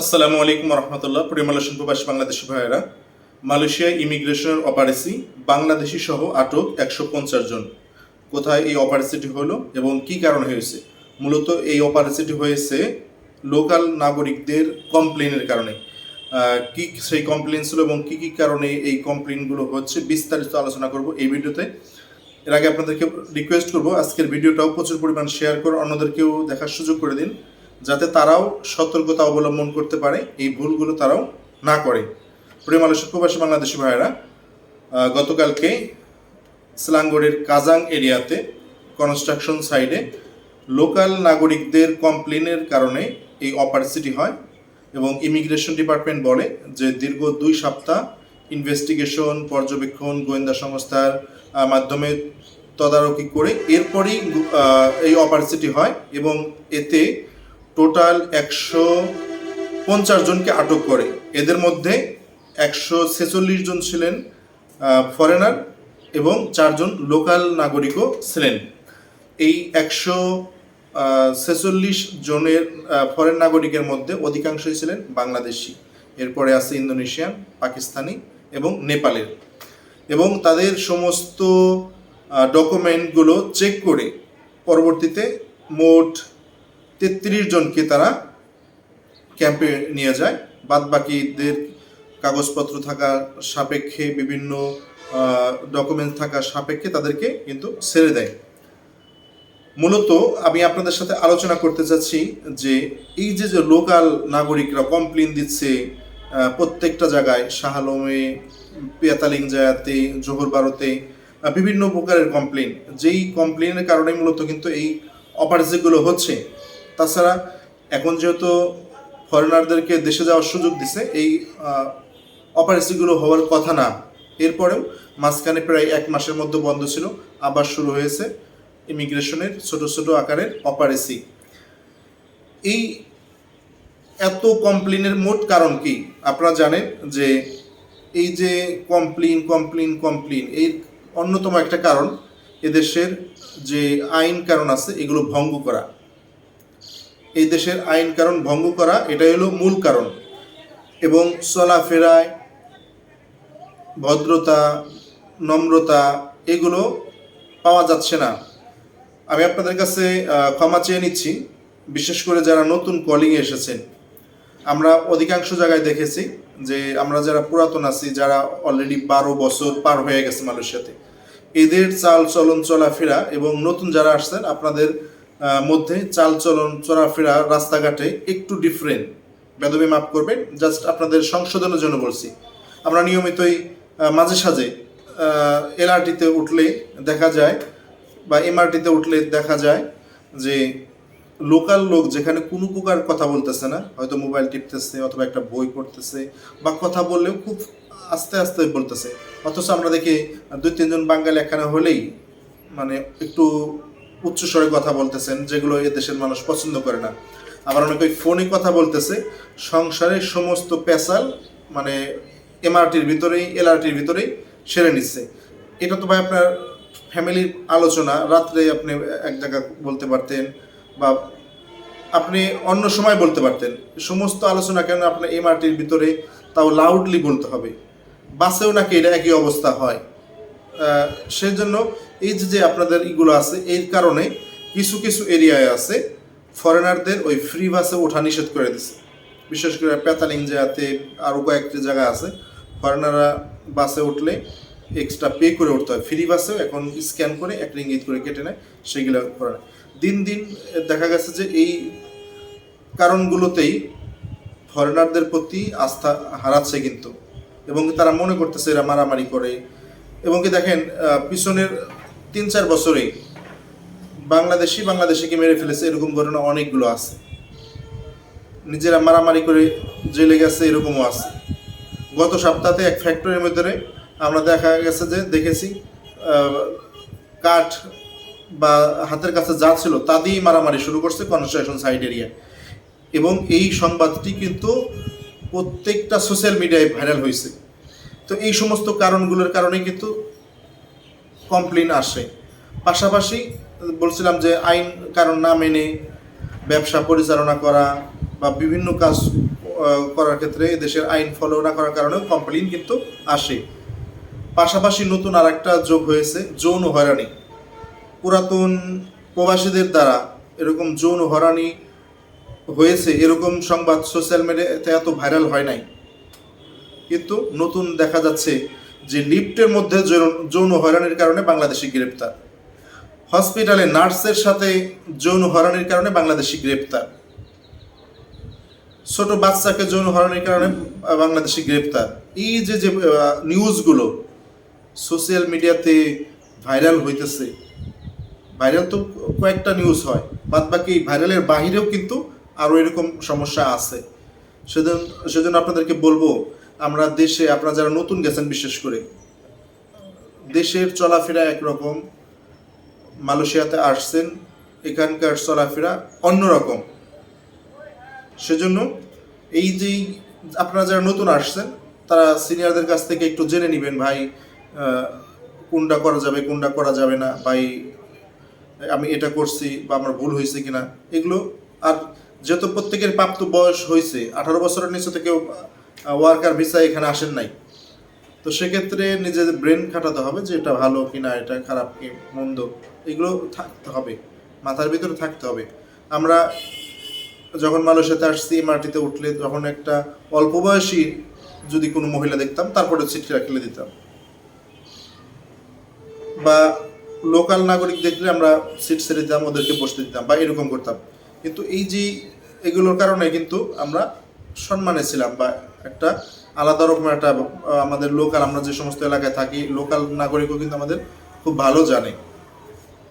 আসসালামু আলাইকুম রহমতুল্লাহ প্রিয় মালয়েশিয়ান প্রবাসী বাংলাদেশি ভাইয়েরা, মালয়েশিয়া ইমিগ্রেশনের অপারেসি বাংলাদেশি সহ আটক একশো পঞ্চাশ জন। কোথায় এই অপারেসিটি হলো এবং কি কারণে হয়েছে? মূলত এই অপারেসিটি হয়েছে লোকাল নাগরিকদের কমপ্লেনের কারণে। কি সেই কমপ্লেন ছিল এবং কি কি কারণে এই কমপ্লেনগুলো হচ্ছে বিস্তারিত আলোচনা করব এই ভিডিওতে। এর আগে আপনাদেরকে রিকোয়েস্ট করব, আজকের ভিডিওটাও প্রচুর পরিমাণ শেয়ার করে অন্যদেরকেও দেখার সুযোগ করে দিন। যাতে তারাও সতর্কতা অবলম্বন করতে পারে, এই ভুলগুলো তারাও না করে। প্রিয় মালয়েশিয়া প্রবাসী বাংলাদেশি ভাইয়েরা গতকালকে স্লাঙ্গড়ের কাজাং এরিয়াতে কনস্ট্রাকশন সাইডে লোকাল নাগরিকদের কমপ্লেনের কারণে এই অপারেসিটি হয় এবং ইমিগ্রেশন ডিপার্টমেন্ট বলে যে দীর্ঘ দুই সপ্তাহ ইনভেস্টিগেশন পর্যবেক্ষণ, গোয়েন্দা সংস্থার মাধ্যমে তদারকি করে এরপরই এই অপারেসিটি হয় এবং এতে টোটাল একশো পঞ্চাশ জনকে আটক করে। এদের মধ্যে একশো ছেচল্লিশ জন ছিলেন ফরেনার এবং চারজন লোকাল নাগরিকও ছিলেন। এই একশো ছেচল্লিশ জনের ফরেন নাগরিকের মধ্যে অধিকাংশই ছিলেন বাংলাদেশি। এরপরে আছে ইন্দোনেশিয়ান, পাকিস্তানি এবং নেপালের। এবং তাদের সমস্ত ডকুমেন্টগুলো চেক করে পরবর্তীতে মোট তেত্রিশ জনকে তারা ক্যাম্পে নিয়ে যায়। বাদ বাকিদের কাগজপত্র থাকা সাপেক্ষে বিভিন্ন ডকুমেন্ট থাকার সাপেক্ষে তাদেরকে কিন্তু ছেড়ে দেয়। মূলত আমি আপনাদের সাথে আলোচনা করতে চাচ্ছি যে এই যে যে লোকাল নাগরিকরা কমপ্লেন দিচ্ছে প্রত্যেকটা জায়গায়, শাহালমে, পেয়াতালিং জায়াতে, জোহর বারোতে বিভিন্ন প্রকারের কমপ্লেন যেই কমপ্লেনের কারণে মূলত কিন্তু এই অপারেশনগুলো হচ্ছে। তাছাড়া এখন যেহেতু ফরেনারদেরকে দেশে যাওয়ার সুযোগ দিছে, এই অপারেশনগুলো হওয়ার কথা না। এরপরেও মাঝখানে প্রায় এক মাসের মধ্যে বন্ধ ছিল, আবার শুরু হয়েছে ইমিগ্রেশনের ছোট ছোট আকারের অপারেসি এই এত কমপ্লেনের মোট কারণ কি? আপনারা জানেন যে এই যে কমপ্লেন কমপ্লেন কমপ্লেন এই অন্যতম একটা কারণ এদেশের যে আইন কারণ আছে, এগুলো ভঙ্গ করা। এই দেশের আইন কারণ ভঙ্গ করা, এটাই হলো মূল কারণ। এবং চলাফেরায় ভদ্রতা, নম্রতা, এগুলো পাওয়া যাচ্ছে না। আমি আপনাদের কাছে ক্ষমা চেয়ে নিচ্ছি, বিশেষ করে যারা নতুন কলিংয়ে এসেছেন। আমরা অধিকাংশ জায়গায় দেখেছি যে আমরা যারা পুরাতন আছি, যারা অলরেডি বারো বছর পার হয়ে গেছে মানুষের সাথে এদের চাল চলন চলাফেরা এবং নতুন যারা আসছেন, আপনাদের মধ্যে চাল চলন, চলাফেরা, রাস্তাঘাটে একটু ডিফারেন্ট বেদবি মাফ করবেন জাস্ট আপনাদের সংশোধনের জন্য বলছি। আমরা নিয়মিতই মাঝে সাঝে এলআরটিতে উঠলে দেখা যায় বা এমআরটিতে উঠলে দেখা যায় যে লোকাল লোক যেখানে কোনো প্রকার কথা বলতেছে না, হয়তো মোবাইল টিপতেছে অথবা একটা বই পড়তেছে বা কথা বললেও খুব আস্তে আস্তে বলতেছে। অথচ আমরা দেখি, দুই তিনজন বাঙালি এখানে হলেই মানে একটু উচ্চস্বরে কথা বলতেছেন, যেগুলো এ দেশের মানুষ পছন্দ করে না। আবার অনেকে ফোনে কথা বলতেছে, সংসারের সমস্ত পেশাল মানে এমআরটির ভিতরেই এলআরটির ভিতরেই সেরে নিচ্ছে। এটা তো ভাই আপনার ফ্যামিলির আলোচনা, রাত্রে আপনি এক জায়গা বলতে পারতেন বা আপনি অন্য সময় বলতে পারতেন। সমস্ত আলোচনা কেন আপনার এমআরটির ভিতরে তাও লাউডলি বলতে হবে? বাসেও নাকি এটা একই অবস্থা হয়? আহ, সেজন্য এই যে আপনাদের ইগুলো আছে এর কারণে কিছু কিছু এরিয়ায় আছে ফরেনারদের ওই ফ্রি বাসে ওঠা নিষেধ করে দিছে। বিশেষ করে পেতালিং জায়গাতে আরও কয়েকটি জায়গা আছে। ফরেনাররা বাসে উঠলে এক্সট্রা পে করে উঠতে হয়। ফ্রি বাসেও এখন স্ক্যান করে এক রিঙ্গিত করে কেটে নেয় সেগুলো করে। দিন দিন দেখা গেছে যে এই কারণগুলোতেই ফরেনারদের প্রতি আস্থা হারাচ্ছে কিন্তু। এবং তারা মনে করতেছে এরা মারামারি করে এবং কি দেখেন পিছনের তিন চার বছরেই বাংলাদেশি বাংলাদেশিকে মেরে ফেলেছে এরকম ঘটনা অনেকগুলো আছে। নিজেরা মারামারি করে জেলে গেছে এরকমও আছে। গত সপ্তাহে এক ফ্যাক্টরির মধ্যে আমরা দেখা গেছে যে দেখেছি কাঠ বা হাতের কাছে যা ছিল তা দিয়েই মারামারি শুরু করছে কনস্ট্রাকশন সাইড এরিয়া এবং এই সংবাদটি কিন্তু প্রত্যেকটা সোশ্যাল মিডিয়ায় ভাইরাল হয়েছে। তো এই সমস্ত কারণগুলোর কারণে কিন্তু কমপ্লেন আসে। পাশাপাশি বলছিলাম যে আইন, কারণ না মেনে ব্যবসা পরিচালনা করা বা বিভিন্ন কাজ করার ক্ষেত্রে দেশের আইন ফলো না করার কারণেও কমপ্লেন কিন্তু আসে। পাশাপাশি নতুন আরেকটা যোগ হয়েছে, যৌন হয়রানি। পুরাতন প্রবাসীদের দ্বারা এরকম যৌন হয়রানি হয়েছে, এরকম সংবাদ সোশ্যাল মিডিয়াতে এত ভাইরাল হয় নাই। কিন্তু নতুন দেখা যাচ্ছে যে লিফটের মধ্যে যৌন- হয়রানির কারণে বাংলাদেশি গ্রেপ্তার। হসপিটালে নার্সের সাথে যৌন হয়রানির কারণে বাংলাদেশি গ্রেপ্তার। ছোট বাচ্চাকে যৌন হয়রানির কারণে বাংলাদেশি গ্রেপ্তার। এই যে যে নিউজগুলো সোশ্যাল মিডিয়াতে ভাইরাল হইতেছে, ভাইরাল তো কয়েকটা নিউজ হয় বাদ বাকি ভাইরালের বাহিরেও কিন্তু আরও এরকম সমস্যা আছে। সেজন্য সেজন্য আপনাদেরকে বলব আমরা দেশে, আপনারা যারা নতুন গেছেন বিশেষ করে, দেশের চলাফেরা একরকম, মালয়েশিয়াতে আসছেন, এখানকার চলাফেরা অন্যরকম। সেজন্য এই যে আপনারা যারা নতুন আসছেন, তারা সিনিয়রদের কাছ থেকে একটু জেনে নেবেন, ভাই কোনটা করা যাবে, কোনটা করা যাবে না? ভাই, আমি এটা করছি বা আমার ভুল হয়েছে কিনা? এগুলো, আর যেহেতু প্রত্যেকের প্রাপ্ত বয়স হয়েছে, আঠারো বছরের নিচে কেউ ওয়ার্কার ভিসা এখানে আসেন নাই। তো সেক্ষেত্রে নিজেদের ব্রেন খাটাতে হবে যে এটা ভালো কিনা, এটা খারাপ কি, মন্দ, এগুলো থাকতে হবে। মাথার ভিতরে থাকতে হবে। আমরা যখন মালয়েশিয়াতে আসছি, মাটিতে উঠলে যখন একটা অল্প বয়সী যদি কোনো মহিলা দেখতাম, তারপরে চিঠি রাখলে দিতাম। বা লোকাল নাগরিক দেখলে আমরা সিট ছেড়ে দিতাম, ওদেরকে বসতে দিতাম বা এরকম করতাম। কিন্তু এই যে এগুলোর কারণে কিন্তু আমরা সম্মানে ছিলাম বা একটা আলাদা রকমের একটা আমাদের লোকাল আমরা যে সমস্ত এলাকায় থাকি লোকাল নাগরিকও কিন্তু আমাদের খুব ভালো জানে।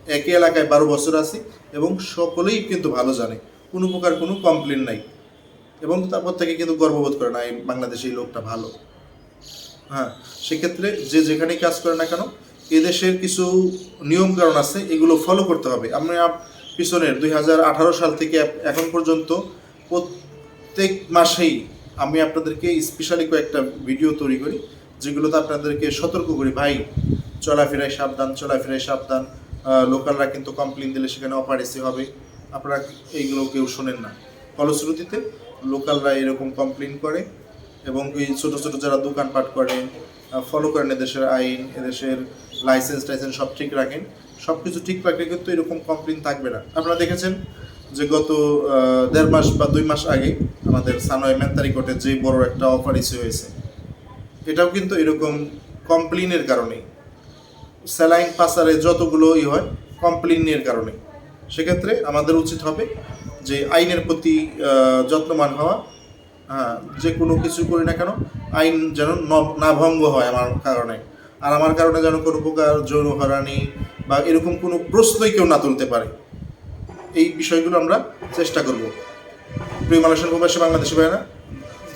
একই এলাকায় বারো বছর আছি এবং সকলেই কিন্তু ভালো জানে। কোনো প্রকার কোনো কমপ্লেন নাই। এবং তারপর থেকে কিন্তু গর্ববোধ করে না, এই বাংলাদেশে লোকটা ভালো। হ্যাঁ সেক্ষেত্রে যে যেখানেই কাজ করে না কেন, এদেশের কিছু নিয়ম কারণ আছে, এগুলো ফলো করতে হবে। আমরা পিছনের দুই হাজার আঠারো সাল থেকে এখন পর্যন্ত প্রত্যেক মাসেই আমি আপনাদেরকে স্পেশালি কয়েকটা ভিডিও তৈরি করি, যেগুলোতে আপনাদেরকে সতর্ক করি, ভাই, চলাফেরায় সাবধান চলাফেরায় সাবধান লোকালরা কিন্তু কমপ্লেন দিলে সেখানে অপারেসি হবে। আপনারা এইগুলো কেউ শোনেন না। ফলশ্রুতিতে লোকালরা এরকম কমপ্লেন করে এবং এই ছোট ছোট যারা দোকানপাট করেন ফলো করেন এদেশের আইন, এদেশের লাইসেন্স টাইসেন্স সব ঠিক রাখেন। সব কিছু ঠিক রাখলে কিন্তু এরকম কমপ্লেন থাকবে না। আপনারা দেখেছেন যে গত দেড় মাস বা দুই মাস আগে আমাদের সানয় মেন্তারি কোর্টে যে বড় একটা অফার ইস্যু হয়েছে, এটাও কিন্তু এরকম কমপ্লেনের কারণেই। স্যালাইন পাসারে যতগুলো ই হয় কমপ্লেনের কারণে সেক্ষেত্রে আমাদের উচিত হবে যে আইনের প্রতি যত্নবান হওয়া। হ্যাঁ যে কোনো কিছু করি না কেন, আইন যেন ন- ভঙ্গ হয় আমার কারণে। আর আমার কারণে যেন কোনো প্রকার যৌন হয়রানি বা এরকম কোনো প্রশ্নই কেউ না তুলতে পারে। এই বিষয়গুলো আমরা চেষ্টা করব। প্রিয় মালয়েশিয়ান প্রবাসী বাংলাদেশি ভাইয়েরা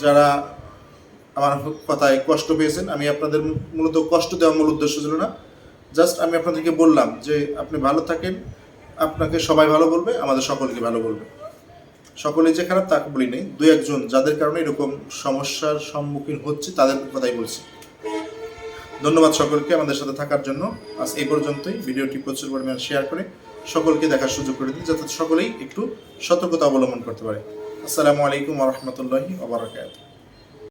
যারা আমার কথায় কষ্ট পেয়েছেন, আমি আপনাদের মূলত কষ্ট দেওয়ার মূল উদ্দেশ্য ছিল না। জাস্ট আমি আপনাদেরকে বললাম যে আপনি ভালো থাকেন, আপনাকে সবাই ভালো বলবে, আমাদের সকলকে ভালো বলবে। সকলেই যে খারাপ তা বলি নেই দু একজন যাদের কারণে এরকম সমস্যার সম্মুখীন হচ্ছে, তাদের কথাই বলছি। ধন্যবাদ সকলকে আমাদের সাথে থাকার জন্য। আজ এই পর্যন্তই। ভিডিওটি প্রচুর পরিমাণে শেয়ার করে সকলকে দেখার সুযোগ করে দিন যাতে সকলেই একটু সতর্কতা অবলম্বন করতে পারে। আসসালামু আলাইকুম রহমতুল্লাহি ওবরাকাতুহ